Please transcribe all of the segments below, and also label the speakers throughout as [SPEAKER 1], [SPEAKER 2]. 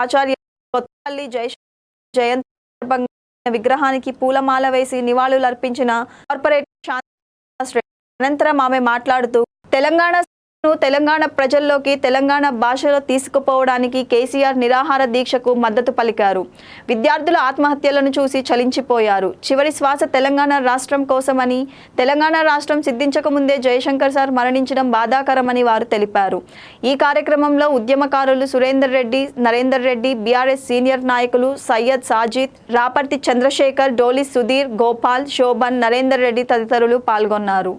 [SPEAKER 1] ఆచార్య కొత్తపల్లి జయశంకర్ జయంతి సందర్భంగా విగ్రహానికి పూలమాల వేసి నివాళులర్పించిన కార్పొరేట్ శాంతి అనంతరం ఆమె మాట్లాడుతూ తెలంగాణ తెలంగాణ ప్రజల్లోకి తెలంగాణ భాషలో తీసుకుపోవడానికి కేసీఆర్ నిరాహార దీక్షకు మద్దతు పలికారు. విద్యార్థుల ఆత్మహత్యలను చూసి చలించిపోయారు. చివరి శ్వాస తెలంగాణ రాష్ట్రం కోసమని తెలంగాణ రాష్ట్రం సిద్ధించకముందే జయశంకర్ సార్ మరణించడం బాధాకరమని వారు తెలిపారు. ఈ కార్యక్రమంలో ఉద్యమకారులు సురేందర్ రెడ్డి నరేందర్ రెడ్డి బీఆర్ఎస్ సీనియర్ నాయకులు సయ్యద్ సాజిద్ రాపర్తి చంద్రశేఖర్ డోలి సుధీర్ గోపాల్ శోభన్ నరేందర్ రెడ్డి తదితరులు పాల్గొన్నారు.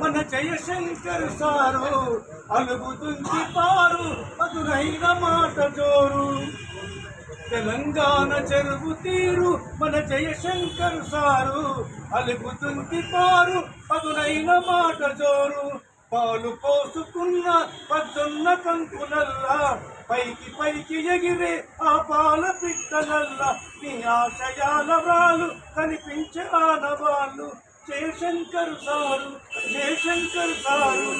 [SPEAKER 2] మన జయశంకర్ సారు అలుగుతుంది పారు అదురైన మాట జోరు. తెలంగాణ చెరువు తీరు మన జయశంకర్ సారు అలుగుతుంది పారు అదురైన మాట జోరు. పాలు పోసుకున్న పచ్చన్న కంకులల్లా పైకి పైకి ఎగిరే ఆ పాల పిట్టలల్లా. నీ ఆశయాల వ్రాలు కనిపించే ఆనవాళ్ళు. జయశంకర్ సారు జయశంకర్ సారు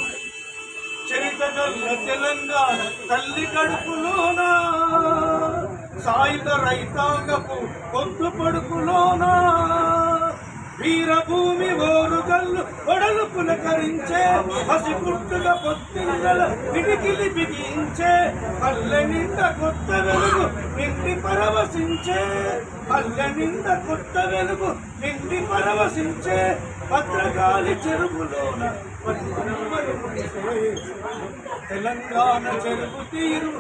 [SPEAKER 2] చరితగల్ల తెలంగాణ తల్లి కడుపులోనా సాయుధ రైతాంగపు పొద్దు పడుకులోనా వీరభూమి ఓరుగల్లు ఒడలు పులకరించే పసి పుట్టుల పొత్తిళ్ళల పిడికిలి బిగించే పల్లె నింద కొత్త వెలుగు నిండి పరవశించే పల్లె నింద కొత్త వెలుగు నిండి పరవశించే భద్రకాళి చెరువులోన తెలంగాణ చెరువు తీరు.